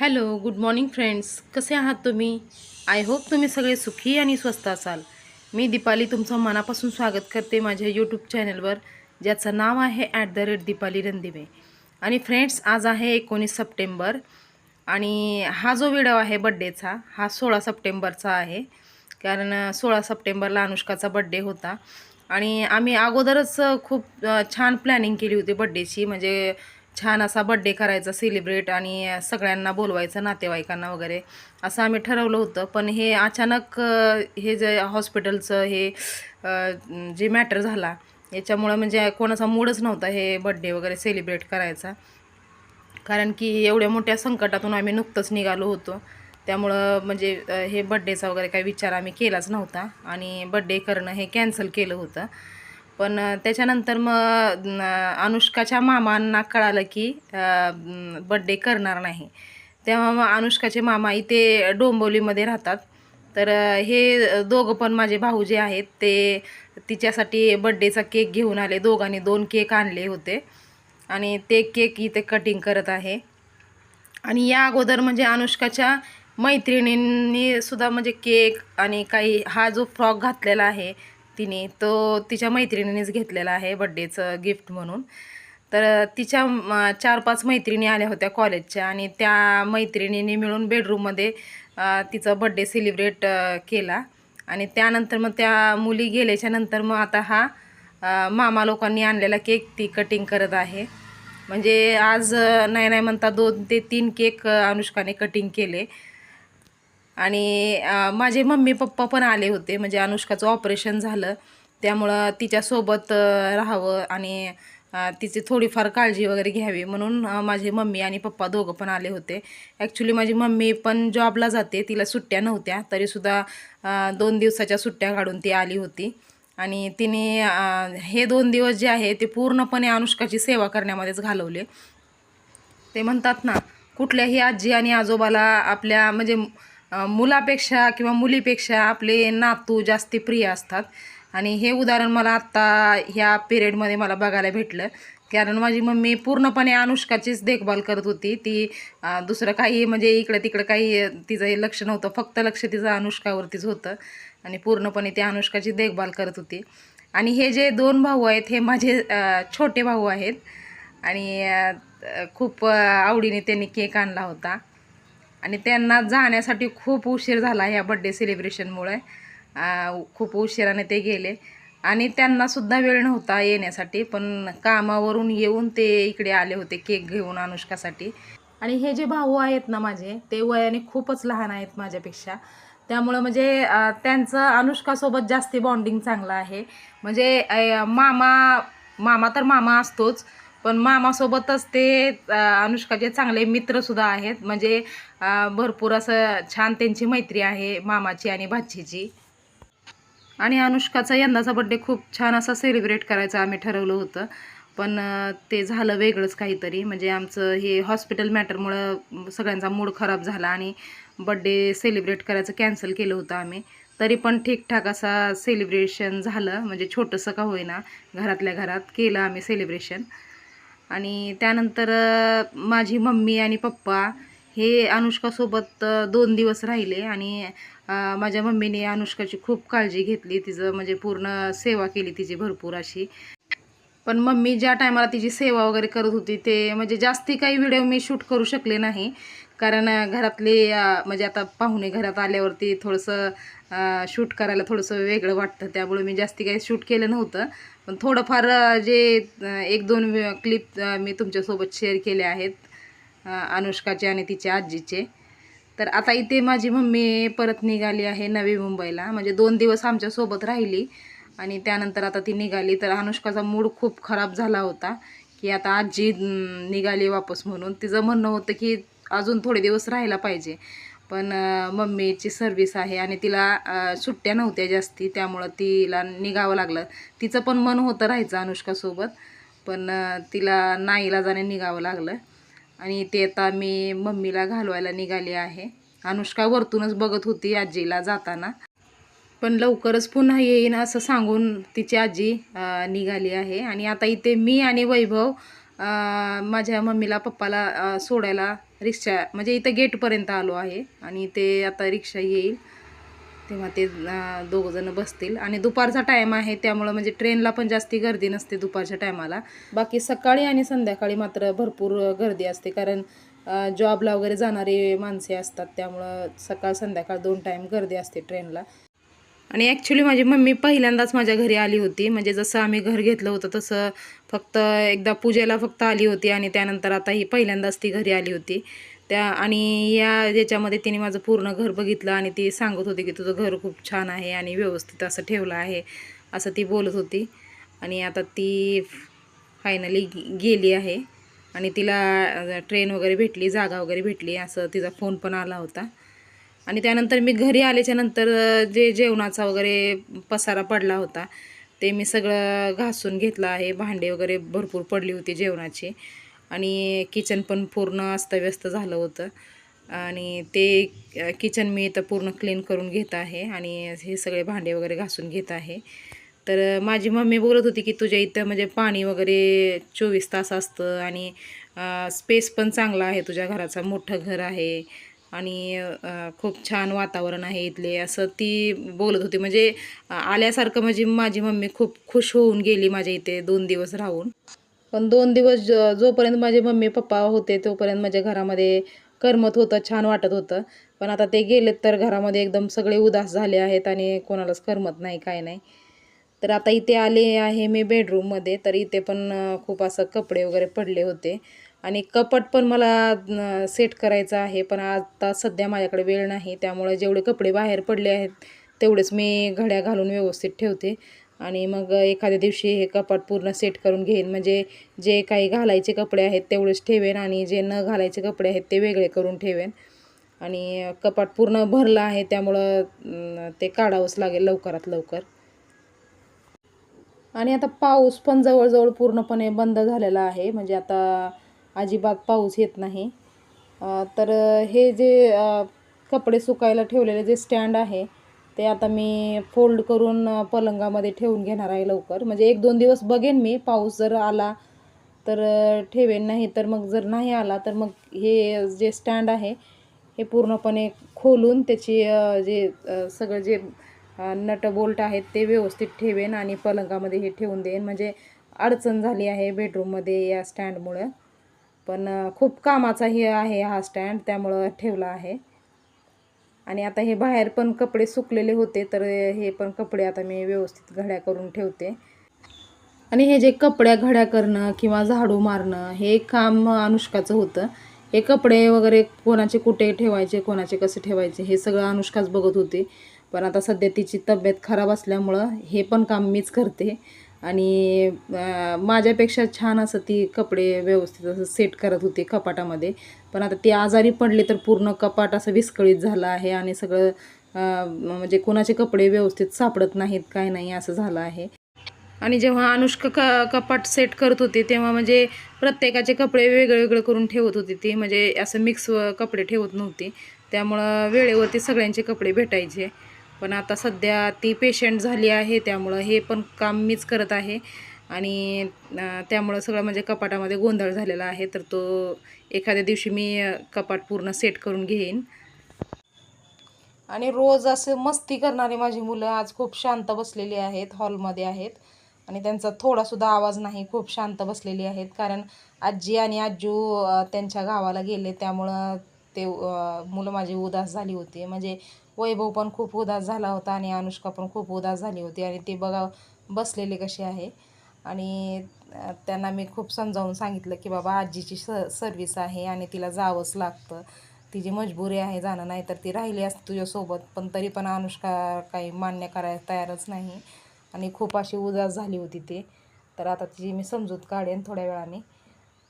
Hello good morning friends कसे आहात तुम्ही? आय होप तुम्ही सगळे सुखी आणि स्वस्त असाल. मी दीपाली तुमचं मनापासून स्वागत करते माझ्या यूट्यूब चॅनलवर ज्याचं नाव आहे at the rate Deepali Randive. आणि फ्रेंड्स आज आहे एकोणीस सप्टेंबर आणि हा जो व्हिडिओ आहे बड्डेचा हा सोळा सप्टेंबरचा आहे. कारण सोळा सप्टेंबरला अनुष्काचा बड्डे होता. आणि आम्ही अगोदरच खूप छान प्लॅनिंग केली होती बड्डेची म्हणजे छान असा बड्डे करायचा सेलिब्रेट आणि सगळ्यांना बोलवायचं नातेवाईकांना वगैरे असं आम्ही ठरवलं होतं. पण हे अचानक हे जे हॉस्पिटलचं हे जे मॅटर झाला याच्यामुळं म्हणजे कोणाचा मूडच नव्हता हे बड्डे वगैरे सेलिब्रेट करायचा. कारण की एवढ्या मोठ्या संकटातून आम्ही नुकतंच निघालो होतो. त्यामुळं म्हणजे हे बड्डेचा वगैरे काही विचार आम्ही केलाच नव्हता. आणि बड्डे करणं हे कॅन्सल केलं होतं. पण त्याच्यानंतर मग अनुष्काच्या मामांना कळालं की बड्डे करणार नाही. तेव्हा मग अनुष्काचे मामा इथे डोंबिवलीमध्ये राहतात. तर हे दोघं पण माझे भाऊ जे आहेत. ते तिच्यासाठी बड्डेचा केक घेऊन आले. दोघांनी दोन केक आणले होते. आणि ते केक इथे कटिंग करत आहे. आणि या अगोदर म्हणजे अनुष्काच्या मैत्रिणींनी सुद्धा म्हणजे केक आणि काही हा जो फ्रॉक घातलेला आहे तिने. तो तिच्या मैत्रिणीनेच घेतलेला आहे बड्डेचं गिफ्ट म्हणून. तर तिच्या चार पाच मैत्रिणी आल्या होत्या कॉलेजच्या आणि त्या मैत्रिणीने मिळून बेडरूममध्ये तिचा बड्डे सेलिब्रेट केला. आणि त्यानंतर मग त्या मुली गेल्याच्यानंतर मग आता हा मामा लोकांनी आणलेला केक ती कटिंग करत आहे. म्हणजे आज नाही नाही म्हणता दोन ते तीन केक अनुष्काने कटिंग केले. आणि माझे मम्मी पप्पा पण आले होते. म्हणजे अनुष्काचं ऑपरेशन झालं. त्यामुळं तिच्यासोबत राहावं आणि तिची थोडीफार काळजी वगैरे घ्यावी म्हणून माझे मम्मी आणि पप्पा दोघं पण आले होते. ॲक्च्युली माझी मम्मी पण जॉबला जाते. तिला सुट्ट्या नव्हत्या. तरीसुद्धा दोन दिवसाच्या सुट्ट्या काढून ती आली होती. आणि तिने हे दोन दिवस जे आहे ते पूर्णपणे अनुष्काची सेवा करण्यामध्येच घालवले. ते म्हणतात ना कुठल्याही आजी आणि आजोबाला आपल्या म्हणजे मुलापेक्षा किंवा मुलीपेक्षा आपले नातू जास्ती प्रिय असतात. आणि हे उदाहरण मला आत्ता ह्या पिरियडमध्ये मला बघायला भेटलं. कारण माझी मम्मी पूर्णपणे अनुष्काचीच देखभाल करत होती. ती दुसरं काही म्हणजे इकडं तिकडं काही तिचं हे लक्ष नव्हतं. फक्त लक्ष तिचं अनुष्कावरतीच होतं. आणि पूर्णपणे ती अनुष्काची देखभाल करत होती. आणि हे जे दोन भाऊ आहेत हे माझे छोटे भाऊ आहेत. आणि खूप आवडीने त्यांनी केक आणला होता. आणि त्यांना जाण्यासाठी खूप उशीर झाला ह्या बड्डे सेलिब्रेशनमुळे खूप उशिराने ते गेले. आणि त्यांनासुद्धा वेळ नव्हता येण्यासाठी पण कामावरून येऊन ते इकडे आले होते केक घेऊन अनुष्कासाठी. आणि हे जे भाऊ आहेत ना माझे ते वयाने खूपच लहान आहेत माझ्यापेक्षा. त्यामुळं म्हणजे त्यांचं अनुष्कासोबत जास्ती बॉन्डिंग चांगलं आहे. म्हणजे मामा मामा तर मामा असतोच पण मामासोबतच ते अनुष्काचे चांगले मित्रसुद्धा आहेत. म्हणजे भरपूर असं छान त्यांची मैत्री आहे मामाची आणि भाचीची. आणि अनुष्काचा यंदाचा बड्डे खूप छान असा सेलिब्रेट करायचा आम्ही ठरवलं होतं. पण ते झालं वेगळंच काहीतरी. म्हणजे आमचं हे हॉस्पिटल मॅटरमुळं सगळ्यांचा मूड खराब झाला आणि बड्डे सेलिब्रेट करायचं कॅन्सल केलं होतं आम्ही. तरी पण ठीकठाक असा सेलिब्रेशन झालं. म्हणजे छोटंसं का होईना घरातल्या घरात केलं आम्ही सेलिब्रेशन आणि त्यानंतर माझी मम्मी आणि पप्पा हे अनुष्कासोबत दोन दिवस राहिले आणि माझ्या मम्मीने अनुष्काची खूप काळजी घेतली. तिचं म्हणजे पूर्ण सेवा केली तिची भरपूर अशी. पण मम्मी ज्या टायमाला तिची सेवा वगैरे करत होती ते म्हणजे जास्ती काही व्हिडिओ मी शूट करू शकले नाही. कारण घरातले म्हणजे आता पाहुणे घरात आल्यावरती थोडंसं शूट करायला थोडंसं वेगळं वाटतं. त्यामुळे मी जास्ती काही शूट केलं नव्हतं. पण थोडंफार जे एक दोन क्लिप मी तुमच्यासोबत शेअर केले आहेत अनुष्काचे आणि तिच्या आजीचे. तर आता इथे माझी मम्मी परत निघाली आहे नवी मुंबईला. म्हणजे दोन दिवस आमच्यासोबत राहिली आणि त्यानंतर आता ती निघाली. तर अनुष्काचा मूड खूप खराब झाला होता की आता आजी निघाली वापस म्हणून. तिचं म्हणणं होतं की अजून थोडे दिवस राहायला पाहिजे. पण मम्मीची सर्विस आहे आणि तिला सुट्ट्या नव्हत्या जास्ती त्यामुळं तिला निघावं लागलं. तिचं पण मन होतं राहायचं अनुष्कासोबत पण तिला तिला नाईलाजाने निघावं लागलं. आणि ते आता मी मम्मीला घालवायला निघाली आहे. अनुष्का वरतूनच बघत होती आजीला जाताना. पण लवकरच पुन्हा येईन असं सांगून तिची आजी निघाली आहे. आणि आता इथे मी आणि वैभव माझ्या मम्मीला पप्पाला सोडायला रिक्षा म्हणजे इथं गेटपर्यंत आलो आहे आणि ते आता रिक्षा येईल. तेव्हा ते दोघंजणं बसतील. आणि दुपारचा टाईम आहे त्यामुळं म्हणजे ट्रेनला पण जास्ती गर्दी नसते दुपारच्या टायमाला बाकी सकाळी आणि संध्याकाळी मात्र भरपूर गर्दी असते. कारण जॉबला वगैरे जाणारी माणसे असतात त्यामुळं सकाळ संध्याकाळ दोन टाईम गर्दी असते ट्रेनला आणि ॲक्च्युली माझी मम्मी पहिल्यांदाच माझ्या घरी आली होती. म्हणजे जसं आम्ही घर घेतलं होतं तसं फक्त एकदा पूजेला फक्त आली होती आणि त्यानंतर आता ही पहिल्यांदाच ती घरी आली होती. त्या आणि या याच्यामध्ये तिने माझं पूर्ण घर बघितलं आणि ती सांगत होती की तुझं घर खूप छान आहे आणि व्यवस्थित असं ठेवलं आहे असं ती बोलत होती. आणि आता ती फायनली गेली आहे. आणि तिला ट्रेन वगैरे भेटली जागा वगैरे भेटली असं तिचा फोन पण आला होता. आणि त्यानंतर मी घरी आल्याच्यानंतर जे जेवणाचा वगैरे पसारा पडला होता ते मी सगळं घासून घेतलं आहे. भांडे वगैरे भरपूर पडली होती जेवणाची. आणि किचन पण पूर्ण अस्तव्यस्त झालं होतं. आणि ते किचन मी इथं पूर्ण क्लीन करून घेत आहे आणि हे सगळे भांडे वगैरे घासून घेत आहे. तर माझी मम्मी बोलत होती की तुझ्या इथं म्हणजे पाणी वगैरे चोवीस तास असतं आणि स्पेस पण चांगला आहे. तुझ्या घराचा मोठं घर आहे. आणि खूप छान वातावरण आहे इथले. असं ती बोलत होती. म्हणजे आल्यासारखं म्हणजे माझी मम्मी खूप खुश होऊन गेली माझ्या इथे दोन दिवस राहून. पण दोन दिवस जोपर्यंत माझे मम्मी पप्पा होते तोपर्यंत माझ्या घरामध्ये करमत होतं छान वाटत होतं. पण आता ते गेलेत तर घरामध्ये एकदम सगळे उदास झाले आहेत आणि कोणालाच करमत नाही काय नाही. तर आता इथे आले आहे मी बेडरूममध्ये तर इथे पण खूप असं कपडे वगैरे पडले होते. आणि कपाट पण मला सेट करायचं आहे पण आता सध्या माझ्याकडे वेळ नाही त्यामुळे जेवढे कपडे बाहेर पडले आहेत तेवढेच मी घड्या घालून व्यवस्थित ठेवते. आणि मग एखाद्या दिवशी हे कपाट पूर्ण सेट करून घेईन. म्हणजे जे काही घालायचे कपडे आहेत तेवढेच ठेवेन आणि जे न घालायचे कपडे आहेत ते वेगळे करून ठेवेन. आणि कपाट पूर्ण भरलं आहे त्यामुळं ते काढावंच लागेल लवकरात लवकर. आणि आता पाऊस पण जवळजवळ पूर्णपणे बंद झालेला आहे. म्हणजे आता अजिबात पाऊस येत नाही. तर हे जे कपडे सुकायला ठेवलेले जे स्टँड आहे ते आता मी फोल्ड करून पलंगामध्ये ठेवून घेणार आहे लवकर. म्हणजे एक दोन दिवस बघेन मी पाऊस जर आला तर ठेवेन नाही तर मग जर नाही आला तर मग हे जे स्टँड आहे हे पूर्णपणे खोलून त्याची जे सगळं जे नट बोल्ट आहेत ते व्यवस्थित ठेवेन आणि पलंगामध्ये हे ठेवून देईन. म्हणजे अडचण झाली आहे बेडरूममध्ये या स्टँडमुळं. पण खूप कामाचा हे आहे हा स्टँड त्यामुळं ठेवला आहे. आणि आता हे बाहेर पण कपडे सुकलेले होते तर हे पण कपडे आता मी व्यवस्थित घड्या करून ठेवते. आणि हे जे कपड्या घड्या करणं किंवा झाडू मारणं हे काम अनुष्काचं होतं. हे कपडे वगैरे कोणाचे कुठे ठेवायचे कोणाचे कसे ठेवायचे हे सगळं अनुष्काच बघत होती. पण आता सध्या तिची तब्येत खराब असल्यामुळं हे पण काम मीच करते. आणि माझ्यापेक्षा छान असं ती कपडे व्यवस्थित असं सेट करत होती कपाटामध्ये. पण आता ती आजारी पडली तर पूर्ण कपाट असं विस्कळीत झालं आहे आणि सगळं म्हणजे कोणाचे कपडे व्यवस्थित सापडत नाहीत काय नाही असं झालं आहे. आणि जेव्हा अनुष्का क कपाट सेट करत होती तेव्हा म्हणजे प्रत्येकाचे कपडे वेगळे वेगळे करून ठेवत होती ती. म्हणजे असं मिक्स कपडे ठेवत नव्हती. त्यामुळं वेळेवरती सगळ्यांचे कपडे भेटायचे. पण आता सध्या ती पेशंट झाली आहे त्यामुळं हे पण काम मीच करत आहे. आणि त्यामुळं सगळं म्हणजे कपाटामध्ये गोंधळ झालेला आहे तर तो एखाद्या दिवशी मी कपाट पूर्ण सेट करून घेईन. आणि रोज असं मस्ती करणारी माझी मुलं आज खूप शांत बसलेली आहेत हॉलमध्ये आहेत. आणि त्यांचा थोडासुद्धा आवाज नाही खूप शांत बसलेली आहेत. कारण आजी आणि आजू त्यांच्या गावाला गेले त्यामुळं ते मुलं माझी उदास झाली होती. म्हणजे वैभव पण खूप उदास झाला होता आणि अनुष्का पण खूप उदास झाली होती आणि ते बघा बसलेले कसे आहे. आणि त्यांना मी खूप समजावून सांगितलं की बाबा आजीची स सर्विस आहे आणि तिला जावंच लागतं. तिची मजबुरी आहे जाणं नाही तर ती राहिली असते तुझ्यासोबत पण तरी पण अनुष्का काही मान्य करायला तयारच नाही. आणि खूप अशी उदास झाली होती ती. तर आता तिची मी समजूत काढेन थोड्या वेळाने.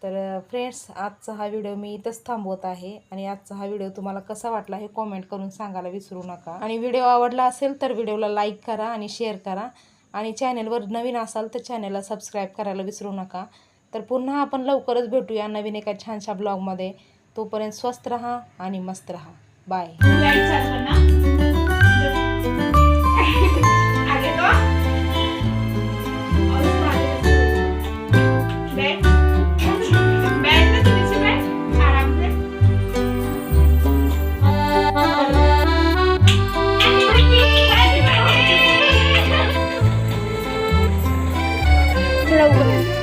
तर फ्रेंड्स आजचा हा व्हिडिओ मी इथंच थांबवत आहे आणि आजचा हा व्हिडिओ तुम्हाला कसा वाटला हे कॉमेंट करून सांगायला विसरू नका. आणि व्हिडिओ आवडला असेल तर व्हिडिओला लाईक करा आणि शेअर करा. आणि चॅनेलवर नवीन असाल तर चॅनेलला सबस्क्राईब करायला विसरू नका. तर पुन्हा आपण लवकरच भेटूया नवीन एका छानशा ब्लॉगमध्ये तोपर्यंत स्वस्त रहा आणि मस्त रहा. Bye dalawa.